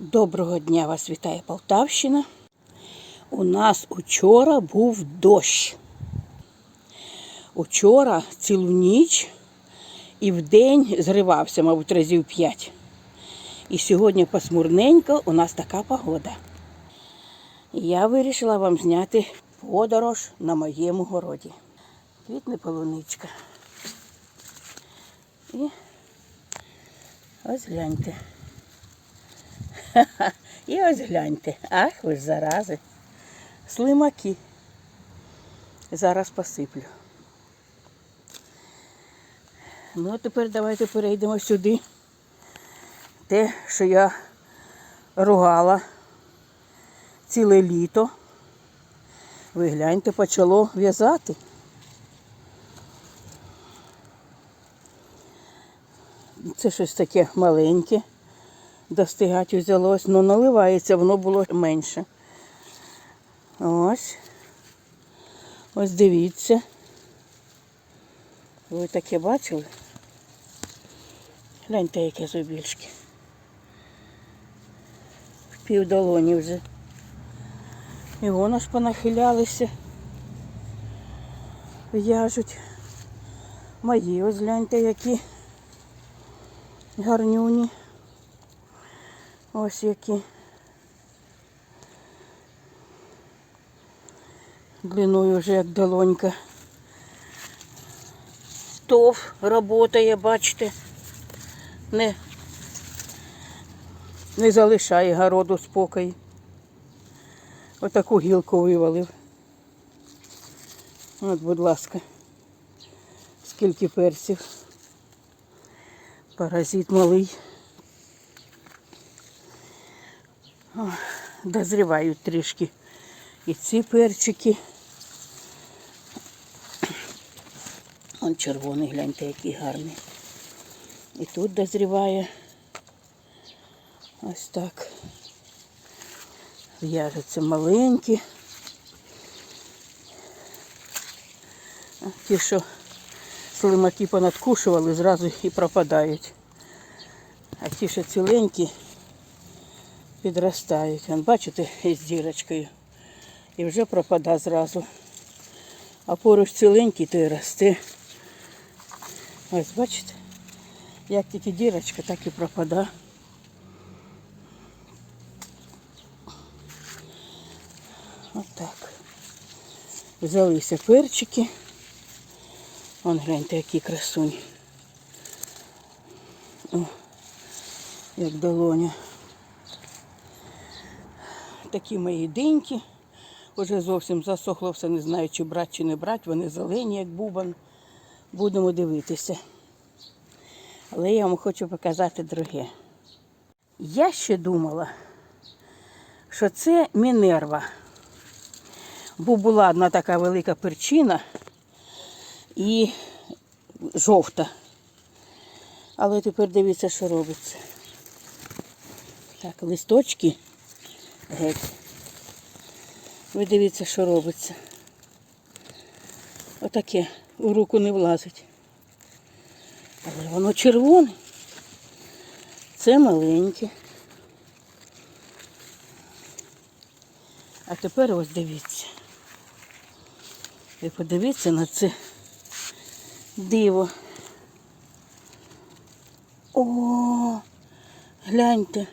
Доброго дня вас вітає Полтавщина. У нас учора був дощ. Учора цілу ніч і вдень зривався, мабуть, разів п'ять. І сьогодні пасмурненько у нас така погода. Я вирішила вам зняти подорож на моєму городі. Квітне полуничка. І ось гляньте. Ха-ха. І ось гляньте. Ах, ви ж зарази. Слимаки. Зараз посиплю. Ну, а тепер давайте перейдемо сюди. Те, що я ругала ціле літо. Ви гляньте, почало в'язати. Це щось таке маленьке достигати взялось, ну наливається, воно було менше. Ось. Ось дивіться. Ви таке бачили? Гляньте, яке зубільшки. В півдолоні вже. І воно ж понахилялися. В'яжуть. Мої ось гляньте, які гарнюні. Ось які. Длиною вже як долонька. Тов работає, бачите, не, не залишає городу спокою. Отаку гілку вивалив. От, будь ласка, скільки перців. Паразит малий. О, дозрівають трішки і ці перчики. Он червоний, гляньте, який гарний. І тут дозріває. Ось так. В'яжуться маленькі. Ті, що слимаки понадкушували, зразу і пропадають. А ті, що ціленькі, підростають. Бачите, із дірочкою. І вже пропада зразу. А поруч ціленький, то й росте. Ось бачите, як тільки дірочка, так і пропада. Отак. Взялися перчики. Вон гляньте, які красуні. О, як долоня. Такі мої диньки. Уже зовсім засохло все, не знаю, чи брати, чи не брати. Вони зелені, як бубан. Будемо дивитися. Але я вам хочу показати друге. Я ще думала, що це Мінерва. Бо була одна така велика перчина і жовта. Але тепер дивіться, що робиться. Так, листочки геть. Ви дивіться, що робиться. Отаке у руку не влазить. Але воно червоне. Це маленьке. А тепер ось дивіться. Ви подивіться на це диво. О, гляньте.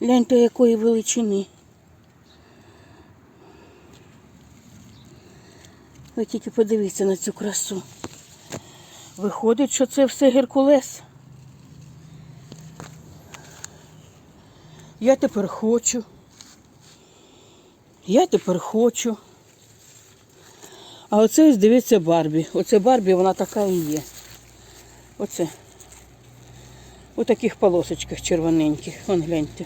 Гляньте, якої величини. Ви тільки подивіться на цю красу. Виходить, що це все Геркулес. Я тепер хочу. Я тепер хочу. А оце ось дивіться Барбі. Оце Барбі, вона така і є. Оце. У таких полосочках червоненьких. Вон гляньте.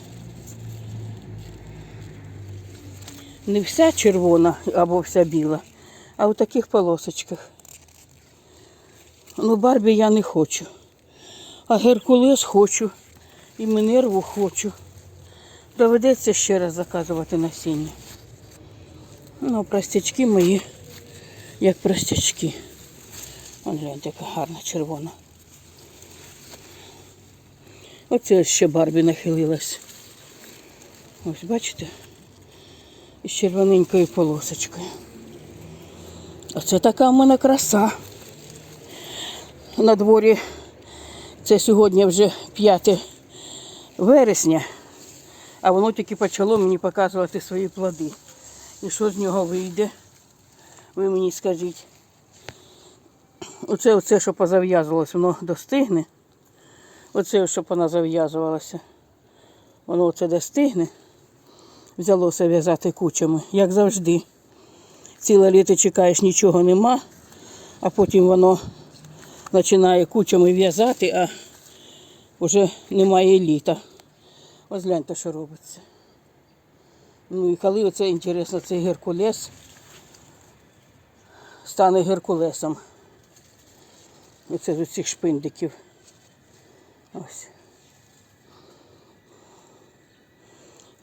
Не вся червона або вся біла, а у таких полосочках. Ну, Барбі я не хочу. А Геркулес хочу. І Минерву хочу. Доведеться ще раз заказувати насіння. Ну, простячки мої, як простячки. Вон гляньте, яка гарна червона. Оце ще Барбі нахилилась. Ось бачите? Із червоненькою полосочкою. Оце така в мене краса. На дворі це сьогодні вже 5 вересня, а воно тільки почало мені показувати свої плоди. І що з нього вийде? Ви мені скажіть. Оце, оце, що позав'язувалось, воно достигне. Оце, щоб вона зав'язувалася. Воно оце достигне. Взялося в'язати кучами, як завжди. Ціле літо чекаєш, нічого нема, а потім воно починає кучами в'язати, а вже немає літа. Ось гляньте, що робиться. Ну і коли оце інтересно, цей Геркулес стане Геркулесом. Оце з цих шпиндиків. Ось.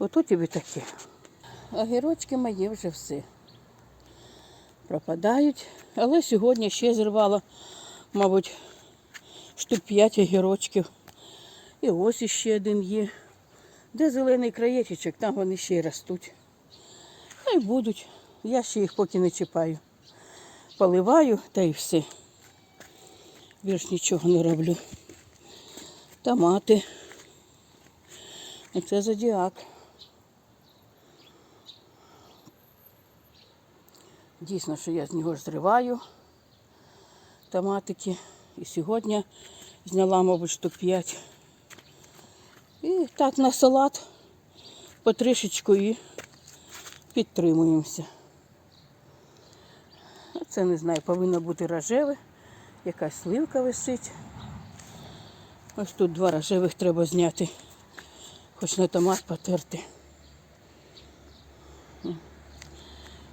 Ото тобі таке. А гірочки мої вже все. Пропадають. Але сьогодні ще зірвала, мабуть, штук 5 огірочків. І ось іще один є. Де зелений краєчечок, там вони ще й ростуть. Хай будуть. Я ще їх поки не чіпаю. Поливаю та й все. Більш нічого не роблю. Томати. Оце зодіак. Дійсно, що я з нього зриваю томатики. І сьогодні зняла, мабуть, штук 5. І так на салат потрішечку і підтримуємося. Це не знаю, повинно бути рожеве. Якась сливка висить. Ось тут два рожевих треба зняти. Хоч на томат потерти.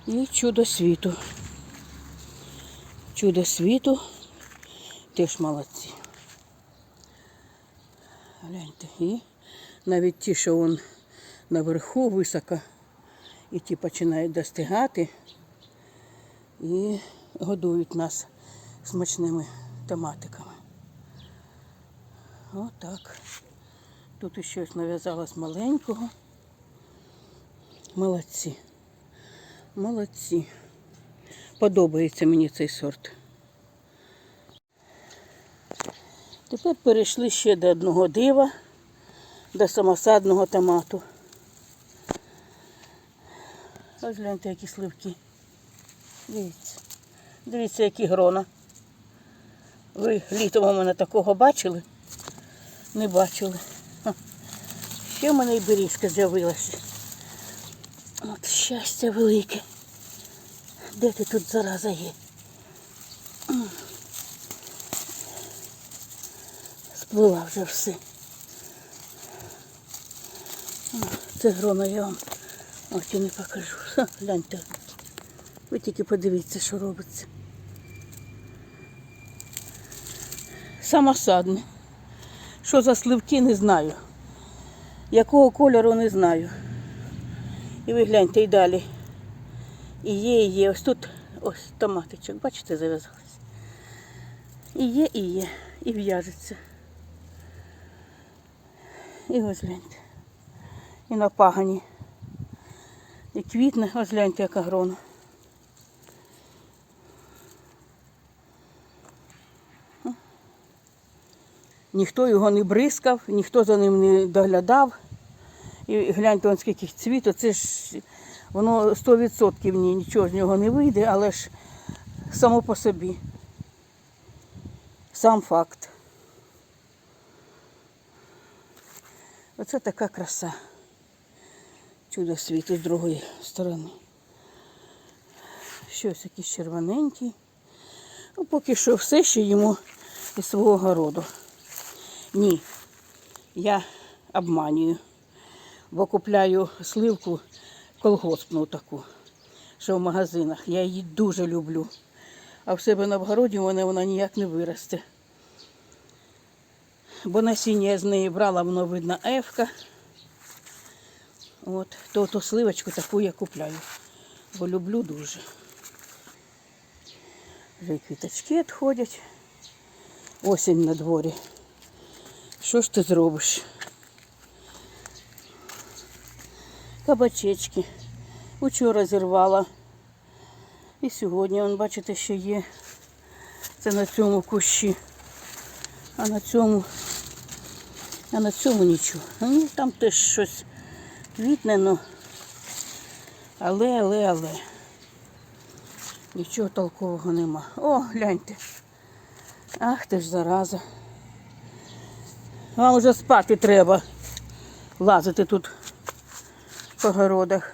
І чудо світу. Чудо світу. Теж молодці. Гляньте. І навіть ті, що вон наверху високо, і ті починають достигати і годують нас смачними томатиками. Отак. Тут щось нав'язалось маленького. Молодці. Молодці. Подобається мені цей сорт. Тепер перейшли ще до одного дива, до самосадного томату. Ось гляньте, які сливки. Дивіться. Дивіться, які грона. Ви літом у мене такого бачили? Не бачили. Ще в мене і берізка з'явилася. От щастя велике. Де ти тут зараза є? Сплила вже все. Це грона я вам ось і не покажу. Гляньте. Ви тільки подивіться, що робиться. Самосадне. Що за сливки, не знаю. Якого кольору не знаю. І ви гляньте і далі. І є, і є. Ось тут ось томатичок, бачите, зав'язалися. І є, і є. І в'яжеться. І ось гляньте. І на пагані. І квітне, ось гляньте, яка грона. Ніхто його не бризкав, ніхто за ним не доглядав. І гляньте, он скільки цвіту, це ж воно 100% ні, нічого з нього не вийде, але ж само по собі. Сам факт. Оце така краса. Чудо світу з другої сторони. Щось якийсь червоненький. Ну, поки що все ще йому із свого городу. Ні, я обманюю, бо купляю сливку колгоспну таку, що в магазинах. Я її дуже люблю. А в себе на вгороді в вона ніяк не виросте. Бо насіння я з неї брала, воно видно ефка. От, то, то сливочку таку я купляю, бо люблю дуже. Вже квіточки відходять. Осінь на дворі. Що ж ти зробиш? Кабачечки. Учора зірвала. І сьогодні, вон, бачите, ще є. Це на цьому кущі. А на цьому, а на цьому нічого. Ну, там теж щось квітне, ну. Але, але, але. Нічого толкового нема. О, гляньте. Ах ти ж зараза. Вам вже спати треба. Лазити тут по городах.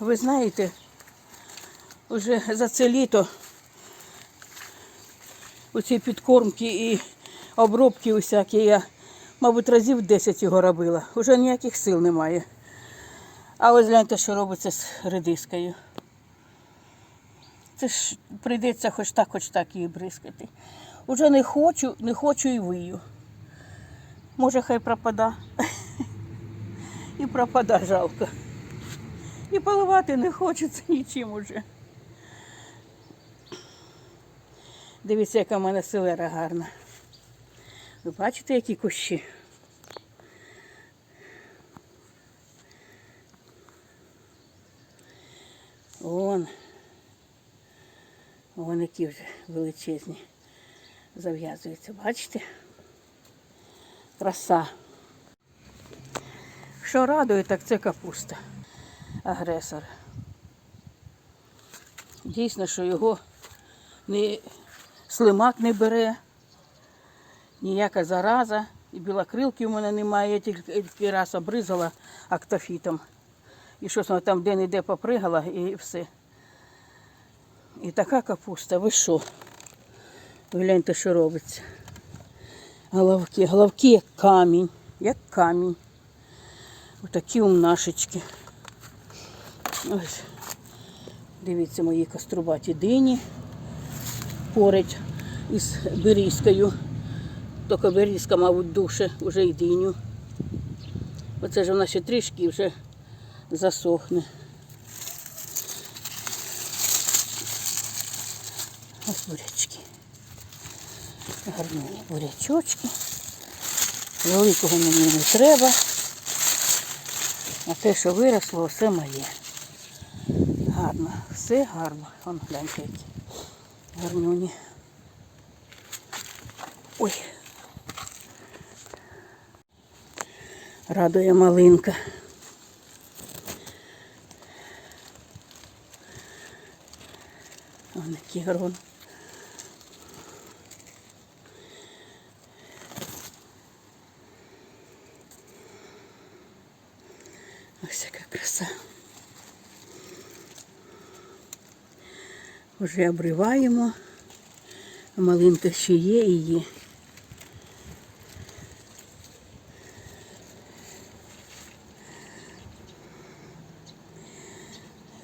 Ви знаєте, вже за це літо оці підкормки і обробки усякі я, мабуть, разів 10 його робила. Уже ніяких сил немає. А ось гляньте, що робиться з редискою. Це ж прийдеться хоч так, хоч так її бризкати. Уже не хочу, не хочу і вию. Може, хай пропада. І пропада жалко. І поливати не хочеться нічим уже. Дивіться, яка в мене селера гарна. Ви бачите, які кущі? Вон. Вон які вже величезні зав'язуються. Бачите? Краса. Що радує, так це капуста. Агресор. Дійсно, що його не слимак не бере, ніяка зараза. І білокрилки в мене немає, я тільки тільки раз обризала актофітом. І щось вона там де-не-де попригала і все. І така капуста, ви що? Гляньте, що робиться. Головки, головки як камінь, як камінь. Отакі умнашечки. Ось. Дивіться мої каструбаті дині. Поряд із берізкою. Тільки берізка, мабуть, душе, вже й диню. Оце ж вона ще трішки вже засохне. Ось бурячки. Гарні бурячочки. Великого мені не треба. А те, що виросло, все моє. Гарно, все гарно. Вон гляньте які. Гарнюні. Ой. Радує малинка. Вон який грон. Яка краса. Вже обриваємо. Малинка ще є і є.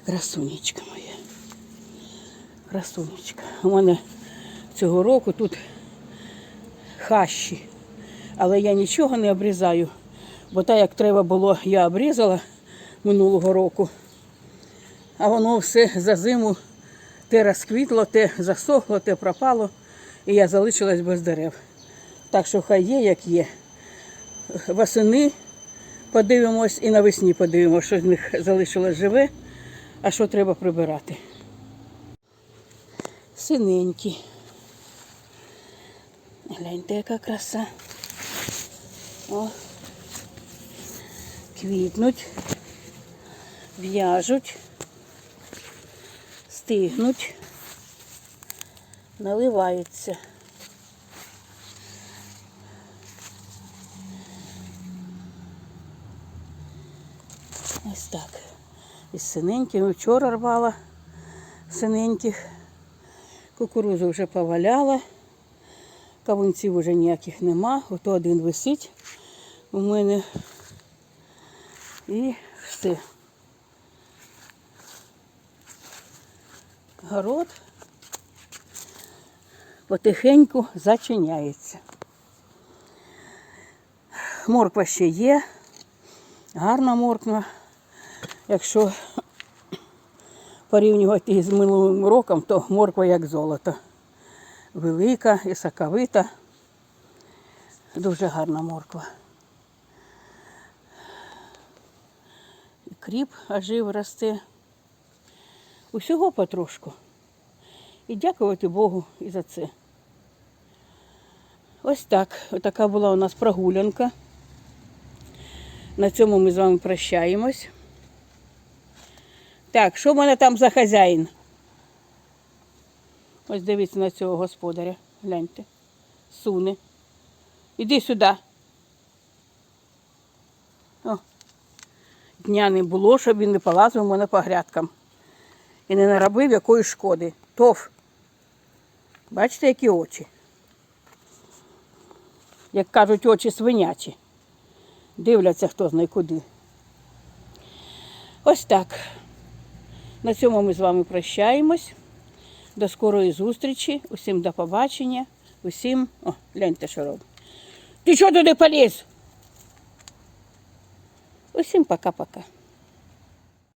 Красунечка моя. Красунечка. У мене цього року тут хащі. Але я нічого не обрізаю, бо так як треба було, я обрізала минулого року. А воно все за зиму те розквітло, те засохло, те пропало, і я залишилась без дерев. Так що хай є, як є. Восени подивимось і навесні подивимось, що з них залишилось живе, а що треба прибирати. Синенькі. Гляньте, яка краса. О. Квітнуть, в'яжуть, стигнуть, наливаються. Ось так. Із синенькими вчора рвала синеньких. Кукурузу вже поваляла. Кавунців вже ніяких нема. Ото один висить у мене. І все. Город потихеньку зачиняється. Морква ще є. Гарна морква. Якщо порівнювати з минулим роком, то морква як золото. Велика і соковита. Дуже гарна морква. кріп ожив росте. Усього потрошку. І дякувати Богу і за це. Ось так. Отака була у нас прогулянка. На цьому ми з вами прощаємось. Так, що в мене там за хазяїн? Ось дивіться на цього господаря. Гляньте. Суне. Іди сюди. О. Дня не було, щоб він не полазив мене по грядкам. І не наробив якоїсь шкоди. Тов. Бачите, які очі? Як кажуть, очі свинячі. Дивляться, хто знає куди. Ось так. На цьому ми з вами прощаємось. До скорої зустрічі. Усім до побачення. Усім. О, гляньте, що робить. Ти що туди поліз? Усім пока-пока.